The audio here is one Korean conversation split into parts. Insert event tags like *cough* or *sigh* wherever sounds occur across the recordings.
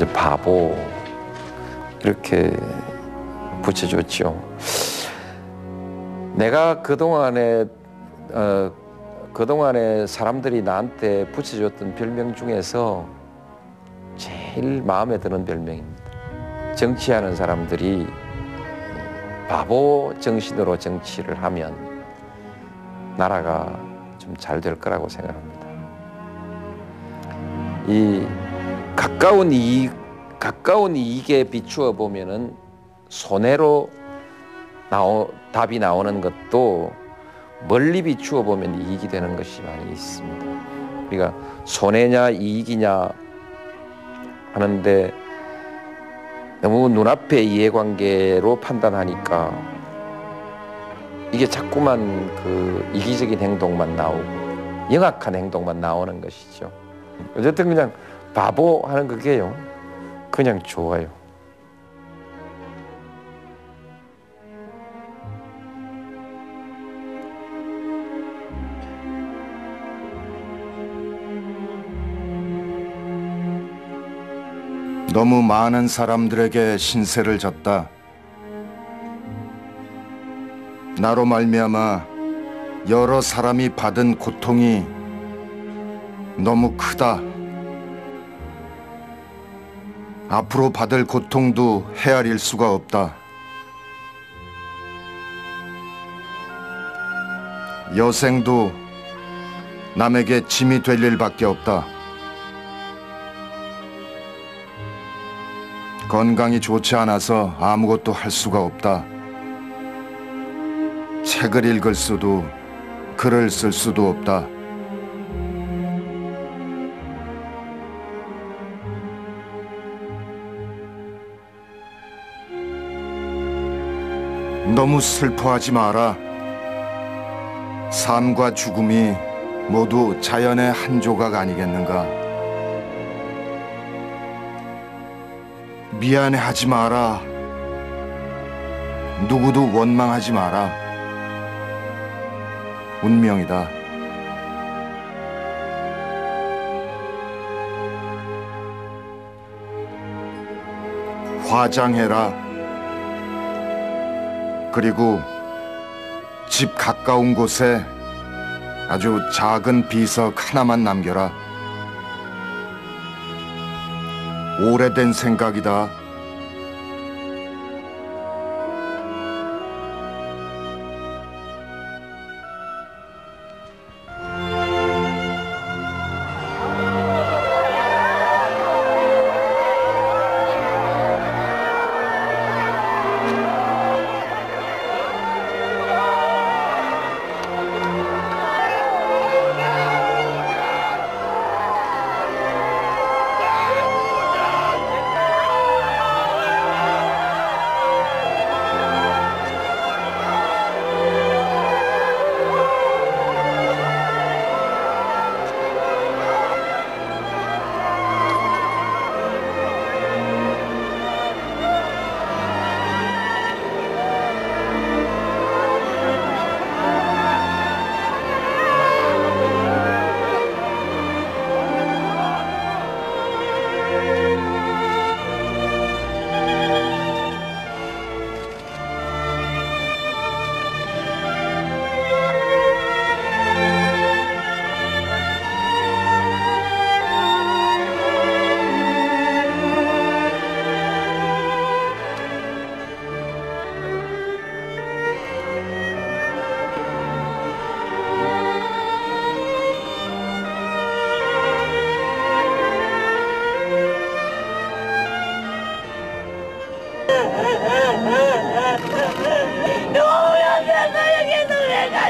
이제 바보 이렇게 붙여줬죠. 내가 그 동안에 어, 그 동안에 사람들이 나한테 붙여줬던 별명 중에서 제일 마음에 드는 별명입니다. 정치하는 사람들이 바보 정신으로 정치를 하면 나라가 좀 잘 될 거라고 생각합니다. 이 가까운 이익, 가까운 이익에 비추어 보면은 손해로 나오, 답이 나오는 것도 멀리 비추어 보면 이익이 되는 것이 많이 있습니다. 우리가 손해냐 이익이냐 하는데 너무 눈앞의 이해관계로 판단하니까 이게 자꾸만 그 이기적인 행동만 나오고 영악한 행동만 나오는 것이죠. 어쨌든 그냥 바보 하는 그게요. 그냥 좋아요. 너무 많은 사람들에게 신세를 졌다. 나로 말미암아 여러 사람이 받은 고통이 너무 크다. 앞으로 받을 고통도 헤아릴 수가 없다. 여생도 남에게 짐이 될 일밖에 없다. 건강이 좋지 않아서 아무것도 할 수가 없다. 책을 읽을 수도 글을 쓸 수도 없다. 너무 슬퍼하지 마라. 삶과 죽음이 모두 자연의 한 조각 아니겠는가? 미안해하지 마라. 누구도 원망하지 마라. 운명이다. 화장해라. 그리고 집 가까운 곳에 아주 작은 비석 하나만 남겨라. 오래된 생각이다.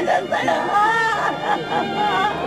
Sana, *laughs* sana.